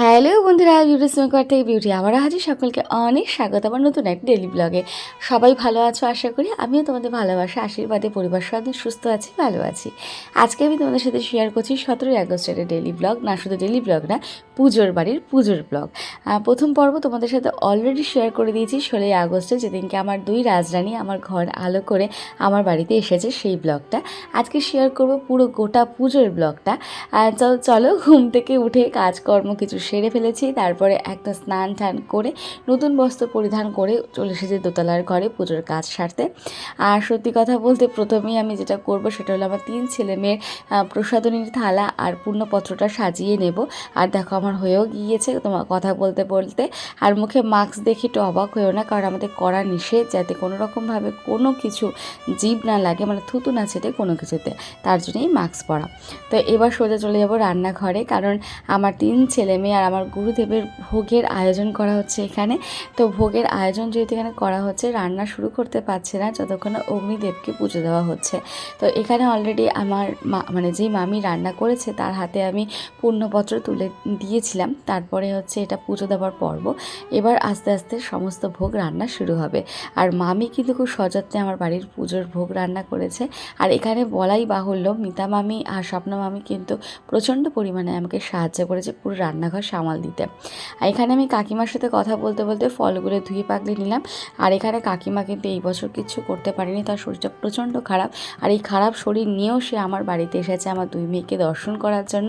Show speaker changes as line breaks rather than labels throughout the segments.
Hello বন্ধুরা, beauty স্মেকার থেকে beauty আবারও হাজির। সকলকে অনেক স্বাগত আমার নতুন এক ডেলি ব্লগে সবাই ভালো আছো আশা করি? আমিও তোমাদের ভালোবাসা, আশীর্বাদে পরিবার সাথে সুস্থ আছি, ভালো আছি। আজকে আমি তোমাদের সাথে শেয়ার করছি সতেরোই আগস্টের ডেলি ব্লগ না, শুধু ডেলি ব্লগ না, পুজোর বাড়ির পুজোর ব্লগ প্রথম পর্ব তোমাদের সাথে অলরেডি শেয়ার করে দিয়েছি ষোলোই আগস্টে, যেদিনকে আমার দুই রাজরানী আমার ঘর আলো করে আমার বাড়িতে এসেছে সেই ব্লগটা আজকে শেয়ার করব পুরো গোটা পুজোর ব্লগটা চলো ঘুম থেকে উঠে কাজকর্ম কিছু সেরে ফেলেছি, তারপরে একটা স্নান টান করে নতুন বস্ত্র পরিধান করে চলে এসেছি দোতলার ঘরে পুজোর কাজ সারতে। আর সত্যি কথা বলতে প্রথমেই আমি যেটা করব সেটা হলো আমার তিন ছেলে মেয়ের প্রসাদনীর থালা আর পূর্ণপত্রটা সাজিয়ে নেব। আর দেখো আমার হয়েও গিয়েছে তোমার কথা বলতে বলতে। আর মুখে মাস্ক দেখে একটু অবাক হয়েও না, কারণ আমাদের করা নিষেধ যাতে কোনো রকমভাবে কোনো কিছু জীব না লাগে মানে থুতু না ছেটে কোনো কিছুতে। তার জন্যই মাস্ক পরা। তো এবার সোজা চলে যাব রান্নাঘরে, কারণ আমার তিন ছেলে মেয়ে আর আমার গুরুদেবের ভোগের আয়োজন করা হচ্ছে এখানে। তো ভোগের আয়োজন যেহেতু এখানে করা হচ্ছে, রান্না শুরু করতে পারছে না, যতক্ষণ অগ্নিদেবকে পুজো দেওয়া হচ্ছে। তো এখানে অলরেডি আমার মা মানে যেই মামি রান্না করেছে, তার হাতে আমি পূর্ণপত্র তুলে দিয়েছিলাম। তারপরে হচ্ছে এটা পুজো দেওয়ার পর্ব। এবার আস্তে আস্তে সমস্ত ভোগ রান্না শুরু হবে। আর মামি কিন্তু খুব সযত্নে আমার বাড়ির পুজোর ভোগ রান্না করেছে। আর এখানে বলাই বাহুল্য, মিতা মামি আর স্বপ্ন মামি কিন্তু প্রচণ্ড পরিমাণে আমাকে সাহায্য করেছে পুরো রান্নাঘর সামাল দিতে। আর এখানে আমি কাকিমার সাথে কথা বলতে বলতে ফলগুলো ধুয়ে পাকলে নিলাম। আর এখানে কাকিমা কিন্তু এই বছর কিছু করতে পারেনি, তার শরীরটা প্রচণ্ড খারাপ। আর এই খারাপ শরীর নিয়েও সে আমার বাড়িতে এসেছে আমার দুই মেয়েকে দর্শন করার জন্য।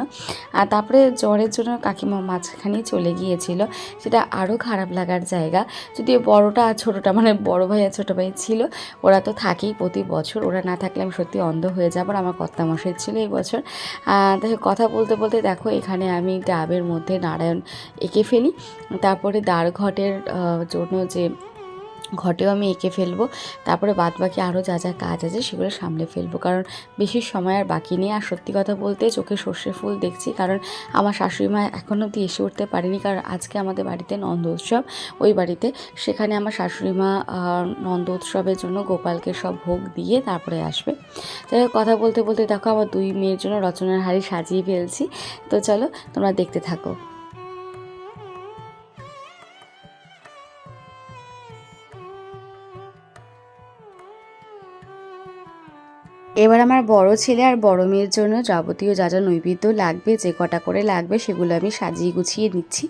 আর তারপরে জ্বরের জন্য কাকিমা মাঝখানেই চলে গিয়েছিল। সেটা আরও খারাপ লাগার জায়গা। যদিও বড়টা আর ছোটোটা মানে বড় ভাই আর ছোটো ভাই ছিল, ওরা তো থাকেই প্রতি বছর। ওরা না থাকলে আমি সত্যি অন্ধ হয়ে যাবার আমার কর্তামশাই ছিল এই বছর। দেখো কথা বলতে বলতে দেখো, এখানে আমি ডাবের মধ্যে নারায়ণ এঁকে ফেলি। তারপরে দ্বার ঘটের জন্য যে ঘটেও আমি এঁকে ফেলব। তারপরে বাদ বাকি আরও যা যা কাজ আছে সেগুলো সামলে ফেলব। কারণ বেশি সময় আর বাকি নেই। আর সত্যি কথা বলতে চোখে সর্ষে ফুল দেখছি। কারণ আমার শাশুড়ি মা এখনও অব্দি এসে উঠতে পারেনি। কারণ আজকে আমাদের বাড়িতে নন্দ উৎসব। ওই বাড়িতে সেখানে আমার শাশুড়ি মা নন্দ উৎসবের জন্য গোপালকে সব ভোগ দিয়ে তারপরে আসবে। যাই হোক, কথা বলতে বলতে দেখো আমার দুই মেয়ের জন্য রচনার হাড়ি সাজিয়ে ফেলছি। তো চলো তোমরা দেখতে থাকো। এবার আমার বড় ছেলে আর বড় মেয়ের জন্য যাবতীয় যা যা নৈবেদ্য লাগবে, যে কটা করে লাগবে, সেগুলো আমি সাজিয়ে গুছিয়ে নিচ্ছি।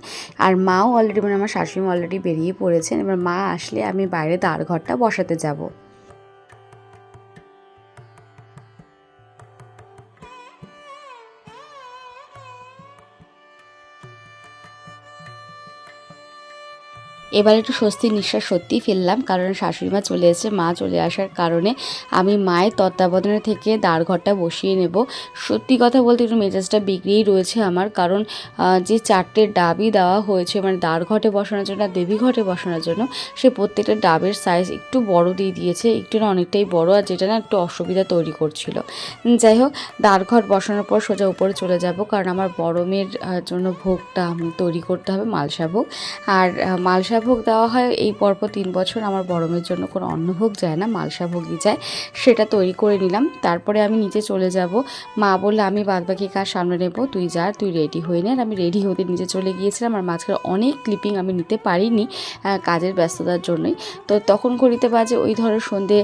আর মাও অলরেডি মানে আমার শাশুড়ি অলরেডি বেরিয়ে পড়েছেন। এবার মা আসলে আমি বাইরে তার ঘরটা বসাতে যাব। এবার একটু স্বস্তির নিঃশ্বাস সত্যিই ফেললাম, কারণ শাশুড়ি মা চলে এসেছে। মা চলে আসার কারণে আমি মায়ের তত্ত্বাবধানে থেকে দাঁড় ঘরটা বসিয়ে নেব। সত্যি কথা বলতে একটু মেজাজটা বিগড়েই রয়েছে আমার, কারণ যে চারটে ডাবই দেওয়া হয়েছে মানে দাঁড় ঘটে বসানোর জন্য আর দেবী ঘটে বসানোর জন্য, সে প্রত্যেকটা ডাবের সাইজ একটু বড় দিয়ে দিয়েছে, একটু না অনেকটাই বড়, আর যেটা না একটু অসুবিধা তৈরি করছিল। যাই হোক, দাঁড় ঘট বসানোর পর সোজা উপরে চলে যাব, কারণ আমার বড় জন্য ভোগটা তৈরি করতে হবে, মালসা ভোগ। আর মালসা ভোগ দেওয়া হয়। এই পরপর তিন বছর আমার বরমের জন্য কোনো অন্নভোগ যায় না মালসা ভোগই যায়। সেটা তৈরি করে নিলাম। তারপরে আমি নিচে চলে যাব। মা বললে, আমি বাদবাকি কাজ সামনে নেব। তুই যা, তুই রেডি হয়ে নে। আমি রেডি হতে নিচে চলে গিয়েছিলাম। আর মাঝখানে অনেক ক্লিপিং আমি নিতে পারিনি কাজের ব্যস্ততার জন্যই। তো তখন ঘড়িতে বাজে ওই ধরো সন্ধে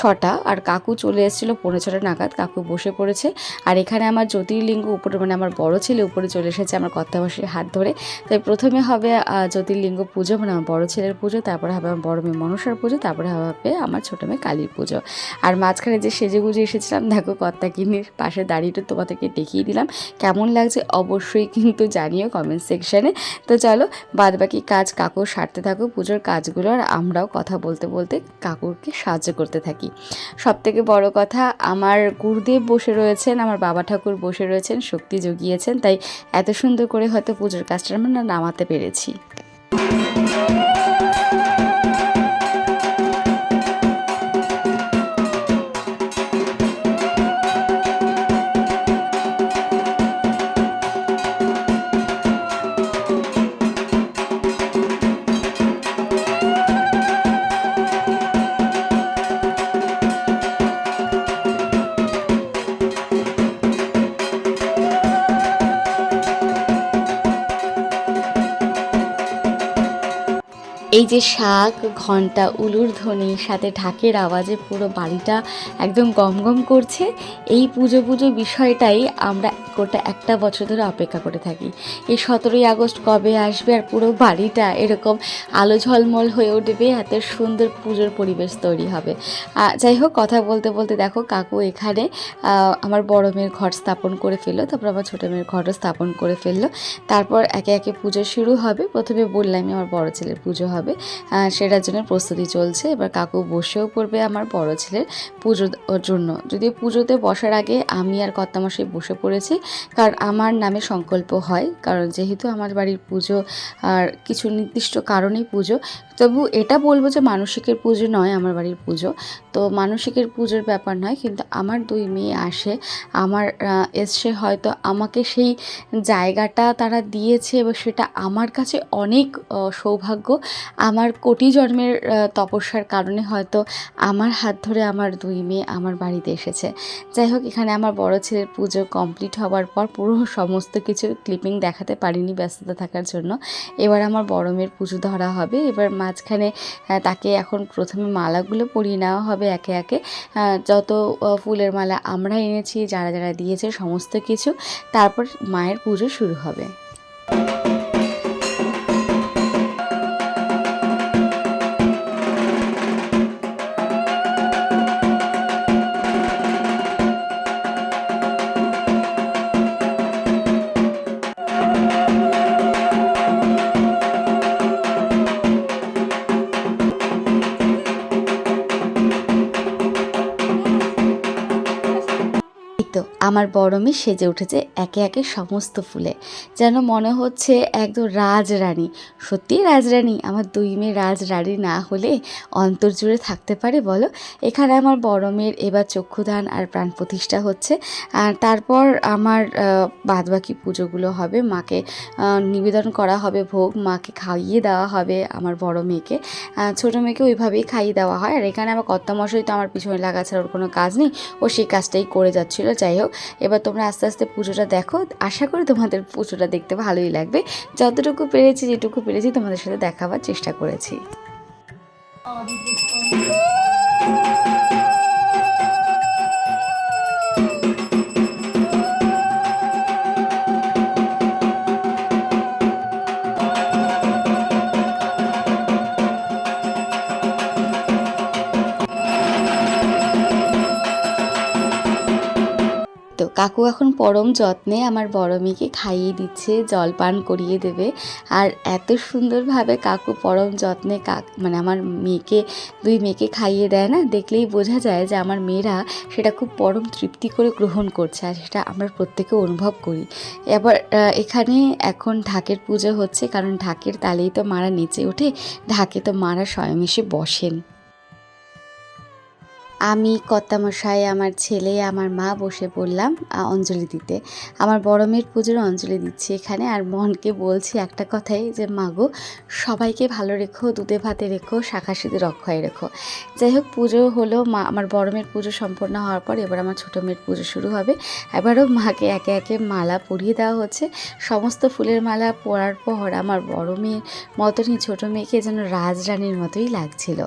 ছটা। আর কাকু চলে এসেছিল পৌনে ছটা নাগাদ। কাকু বসে পড়েছে। আর এখানে আমার জ্যোতির্লিঙ্গ উপরে মানে আমার বড় ছেলে উপরে চলে এসেছে আমার কর্তাবাসীর হাত ধরে। তাই প্রথমে হবে জ্যোতির্লিঙ্গ পুজো মানে আমার বড় ছেলের পুজো, তারপরে হবে আমার বড় মেয়ে মনসার পুজো, তারপরে হবে আমার ছোটো মেয়ে কালীর পুজো। আর মাঝখানে যে সেজে গুজে এসেছিলাম, দেখো কর্তা কিনির পাশে দাঁড়িয়ে একটু তোমাদেরকে দেখিয়ে দিলাম, কেমন লাগছে অবশ্যই কিন্তু জানিও কমেন্ট সেকশানে তো চলো বাদ বাকি কাজ কাকুর সারতে থাকো পুজোর কাজগুলো আর আমরাও কথা বলতে বলতে কাকুরকে সাহায্য করতে থাকি। সব থেকে বড় কথা, আমার গুরুদেব বসে রয়েছেন, আমার বাবা ঠাকুর বসে রয়েছেন, শক্তি জুগিয়েছেন, তাই এত সুন্দর করে হয়তো পুজোর কাজটা আমরা নামাতে পেরেছি। Thank you. এই যে শাক, ঘণ্টা, উলুর ধ্বনির সাথে ঢাকের আওয়াজে পুরো বাড়িটা একদম গম গম করছে। এই পুজো পুজো বিষয়টাই আমরা গোটা একটা বছর ধরে অপেক্ষা করে থাকি। এই সতেরোই আগস্ট কবে আসবে আর পুরো বাড়িটা এরকম আলো ঝলমল হয়ে উঠবে, এত সুন্দর পুজোর পরিবেশ তৈরি হবে। যাই হোক, কথা বলতে বলতে দেখো, কাকু এখানে আমার বড় মেয়ের ঘর স্থাপন করে ফেলল, তারপর আমার ছোটো মেয়ের ঘরও স্থাপন করে ফেলল। তারপর একে একে পুজো শুরু হবে। প্রথমে বললামই আমার বড় ছেলের পুজো হবে। আহ, সেটার জন্য প্রস্তুতি চলছে। এবার কাকু বসেও পড়বে আমার বড় ছেলের পুজোর জন্য। যদিও পুজোতে বসার আগে আমি আর কর্তামশাই বসে পড়েছি কারণ আমার নামে সংকল্প হয় কারণ যেহেতু আমার বাড়ির পুজো আর কিছু নির্দিষ্ট কারণেই পুজো তবু এটা বলব যে মানসিকের পুজো নয় আমার বাড়ির পুজো। তো মানসিকের পুজোর ব্যাপার নয় কিন্তু আমার দুই মেয়ে আসে আমার এসছে হয়তো আমাকে সেই জায়গাটা তারা দিয়েছে এবং সেটা আমার কাছে অনেক সৌভাগ্য। আমার কোটি জন্মের তপস্যার কারণে হয়তো আমার হাত ধরে আমার দুই মেয়ে আমার বাড়িতে এসেছে। যাই হোক, এখানে আমার বড় ছেলের পুজো কমপ্লিট হওয়ার পর পুরো সমস্ত কিছু ক্লিপিং দেখাতে পারিনি ব্যস্ততা থাকার জন্য। এবার আমার বড় মেয়ের পুজো ধরা হবে। এবার মাঝখানে তাকে এখন প্রথমে মালাগুলো পরিয়ে নেওয়া হবে একে একে। যত ফুলের মালা আমরা এনেছি, যারা যারা দিয়েছে, সমস্ত কিছু। তারপর মায়ের পুজো শুরু হবে। এই তো আমার বড় মেয়ে সেজে উঠেছে একে একে সমস্ত ফুলে। যেন মনে হচ্ছে একদম রাজরানী। সত্যি রাজরানী? আমার দুই মেয়ে রাজরানী না হলে অন্তর জুড়ে থাকতে পারে বলো? এখানে আমার বড় মেয়ের এবার চক্ষুদান আর প্রাণ প্রতিষ্ঠা হচ্ছে। আর তারপর আমার বাদবাকি পুজোগুলো হবে। মাকে নিবেদন করা হবে ভোগ, মাকে খাইয়ে দেওয়া হবে আমার বড় মেয়েকে। ছোটো মেয়েকে ওইভাবেই খাইয়ে দেওয়া হয়। আর এখানে আমার কর্তামশাই তো আমার পিছনে লাগা ছাড়া ওর কোনো কাজ নেই। ও সেই কাজটাই করে যাচ্ছিল। যাই হোক এবার তোমরা আস্তে আস্তে পুজোটা দেখো। আশা করি তোমাদের পুজোটা দেখতে ভালোই লাগবে। যতটুকু পেরেছি, যেটুকু পেরেছি, তোমাদের সাথে দেখাবার চেষ্টা করেছি। কাকু এখন পরম যত্নে আমার বড় মেয়েকে খাইয়ে দিচ্ছে জলপান করিয়ে দেবে। আর এত সুন্দরভাবে কাকু পরম যত্নে কাক মানে আমার মেয়েকে, দুই মেয়েকে খাইয়ে দেয় না, দেখলেই বোঝা যায় যে আমার মেয়েরা সেটা খুব পরম তৃপ্তি করে গ্রহণ করছে আর সেটা আমরা প্রত্যেকে অনুভব করি। এবার এখানে এখন ঢাকের পুজো হচ্ছে, কারণ ঢাকের তালেই তো মারা নেচে ওঠে, ঢাকে তো মারা স্বয়ং এসে বসেন। আমি কর্তামশাই, আমার ছেলে, আমার মা বসে পড়লাম অঞ্জলি দিতে। আমার বড় মেয়ের পুজোর অঞ্জলি দিচ্ছি এখানে আর মনকে বলছি একটা কথাই যে মাগো সবাইকে ভালো রেখো, দুধে ভাতে রেখো শাখা সিঁদে রক্ষায় রেখো। যাই হোক পুজো হলো মা, আমার বড় মেয়ের পুজো সম্পন্ন হওয়ার পর এবার আমার ছোটো মেয়ের পুজো শুরু হবে। এবারও মাকে একে একে মালা পরিয়ে দেওয়া হচ্ছে। সমস্ত ফুলের মালা পরার পর আমার বড় মেয়ের মতনই ছোটো মেয়েকে যেন রাজরানীর মতোই লাগছিল।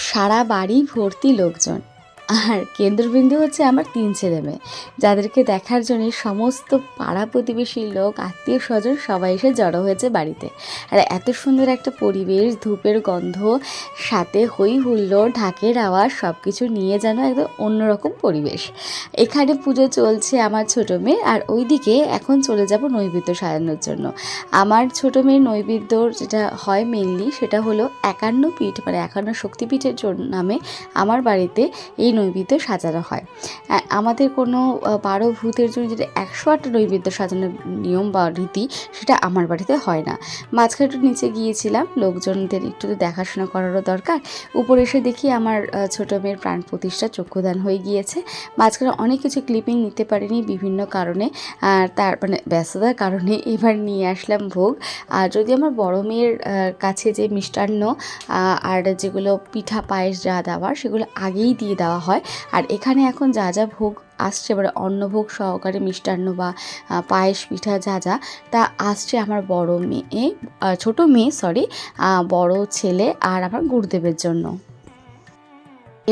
সারা বাড়ি ভর্তি লোকজন। আর কেন্দ্রবিন্দু হচ্ছে আমার তিন ছেলে মেয়ে। যাদেরকে দেখার জন্য সমস্ত পাড়া প্রতিবেশীর লোক, আত্মীয় স্বজন সবাই এসে জড়ো হয়েছে বাড়িতে। আর এত সুন্দর একটা পরিবেশ, ধূপের গন্ধ, সাথে হই হুল্লোড় ঢাকের আওয়াজ সব কিছু নিয়ে যেন একদম অন্যরকম পরিবেশ। এখানে পুজো চলছে আমার ছোটো মেয়ে, আর ওইদিকে এখন চলে যাব নৈবেদ্য সাজানোর জন্য। আমার ছোটো মেয়ের নৈবেদ্য যেটা হয় মেনলি সেটা হলো একান্ন পিঠ মানে একান্ন শক্তিপীঠের নামে আমার বাড়িতে এই নৈবেদ্য সাজানো হয়। আমাদের কোনো বারো ভূতের জন্য যেটা একশো আটটা নৈবেদ্য সাজানোর নিয়ম বা রীতি, সেটা আমার বাড়িতে হয় না। মাঝখানে একটু নিচে গিয়েছিলাম, লোকজনদের একটু তো দেখাশোনা করারও দরকার। উপরে এসে দেখি আমার ছোটো মেয়ের প্রাণ প্রতিষ্ঠা, চক্ষুদান হয়ে গিয়েছে। মাঝখানে অনেক কিছু ক্লিপিং নিতে পারিনি বিভিন্ন কারণে। আর তার মানে ব্যস্ততার কারণে এবার নিয়ে আসলাম ভোগ। আর যদি আমার বড় মেয়ের কাছে যে মিষ্টান্ন আর যেগুলো পিঠা, পায়েস যা দেওয়ার, সেগুলো আগেই দিয়ে দেওয়া হয়। আর এখানে এখন যা যা ভোগ আসছে, এবারে অন্নভোগ সহকারে মিষ্টান্ন বা পায়েস পিঠা যা যা, তা আসছে আমার বড় মেয়ে ছোট মেয়ে সরি বড় ছেলে আর আমার গুরুদেবের জন্য।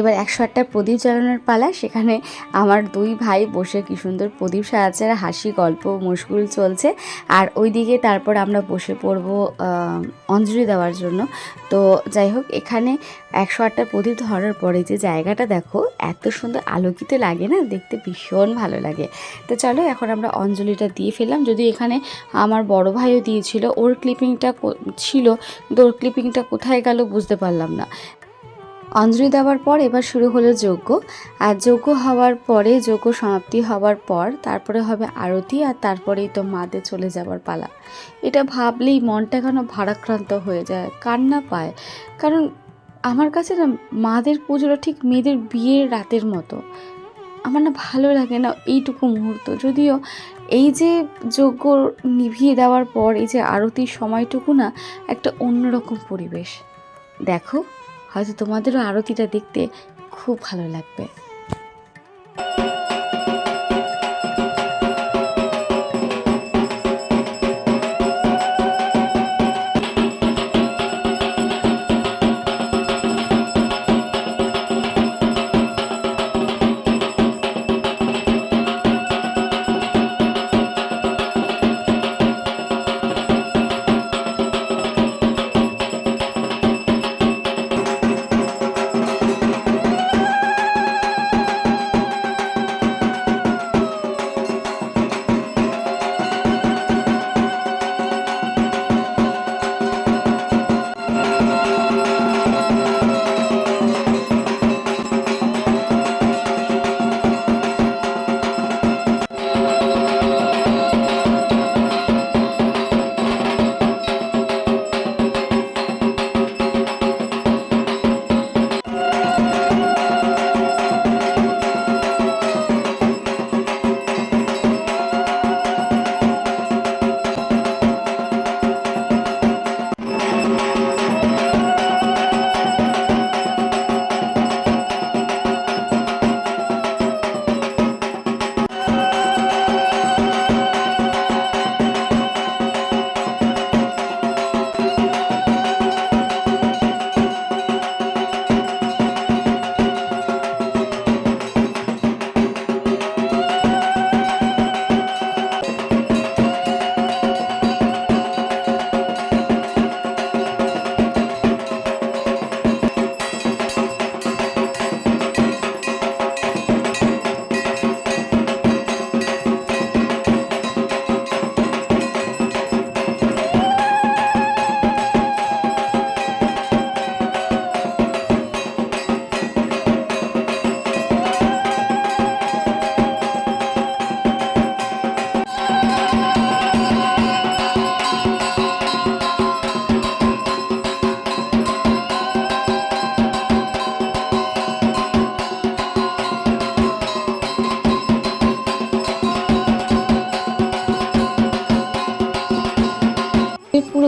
এবার একশো আটটা প্রদীপ জ্বালানোর পালা, সেখানে আমার দুই ভাই বসে কি সুন্দর প্রদীপ সাজাচ্ছে, আর হাসি, গল্প, মুশকুল চলছে। আর ওইদিকে তারপর আমরা বসে পড়ব অঞ্জলি দেওয়ার জন্য। তো যাই হোক, এখানে একশো আটটা প্রদীপ ধরার পরে যে জায়গাটা দেখো, এত সুন্দর আলোকিত লাগে না, দেখতে ভীষণ ভালো লাগে। তো চলো, এখন আমরা অঞ্জলিটা দিয়ে ফেললাম। যদি এখানে আমার বড় ভাইও দিয়েছিল, ওর ক্লিপিংটা ছিল, কিন্তু ওর ক্লিপিংটা কোথায় গেল বুঝতে পারলাম না। অঞ্জলি দেওয়ার পর এবার শুরু হলো যজ্ঞ। আর যজ্ঞ হওয়ার পরে, যজ্ঞ সমাপ্তি হওয়ার পর তারপরে হবে আরতি আর তারপরেই তো মাদের চলে যাওয়ার পালা। এটা ভাবলেই মনটা কেন ভারাক্রান্ত হয়ে যায়, কান্না পায়। কারণ আমার কাছে না মাদের পুজোটা ঠিক মেয়েদের বিয়ের রাতের মতো। আমার না ভালো লাগে না এইটুকু মুহূর্ত। যদিও এই যে যজ্ঞ নিভিয়ে দেওয়ার পর, এই যে আরতির সময়টুকু না একটা অন্যরকম পরিবেশ। দেখো। হয়তো তোমাদেরও আরতিটা দেখতে খুব ভালো লাগবে।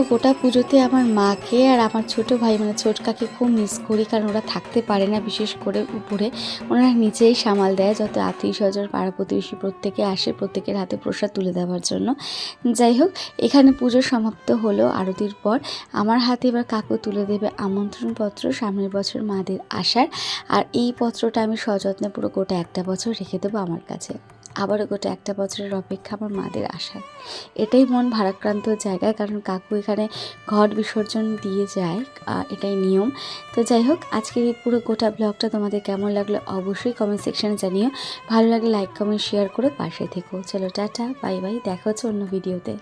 গোটা পুজোতে আমার মাকে আর আমার ছোট ভাই মানে ছোটকাকে খুব মিস করি, কারণ ওরা থাকতে পারে না বিশেষ করে উপরে। ওনারা নিচেই সামাল দেয় যত আত্মীয় স্বজন পাড়া প্রতিবেশী প্রত্যেকে আসে, প্রত্যেকের হাতে প্রসাদ তুলে দেওয়ার জন্য। যাই হোক, এখানে পুজো সমাপ্ত হলো আরতির পর। আমার হাতে এবার কাকু তুলে দেবে আমন্ত্রণপত্র, সামনের বছর মাদের আসার। আর এই পত্রটা আমি সযত্নে পুরো গোটা একটা বছর রেখে দেবো আমার কাছে। আবারও গোটা একটা বছরের অপেক্ষা আমার মাদের আসার এটাই মন ভারাক্রান্ত জায়গায়, কারণ কাকু এখানে ঘট বিসর্জন দিয়ে যায় এটাই নিয়ম। তো যাই হোক, আজকের এই পুরো গোটা ব্লগটা তোমাদের কেমন লাগল অবশ্যই কমেন্ট সেকশানে জানিও। ভালো লাগলে লাইক কমেন্ট শেয়ার করে পাশে থেকো। চলো, টাটা বাই বাই দেখা হচ্ছে অন্য ভিডিওতে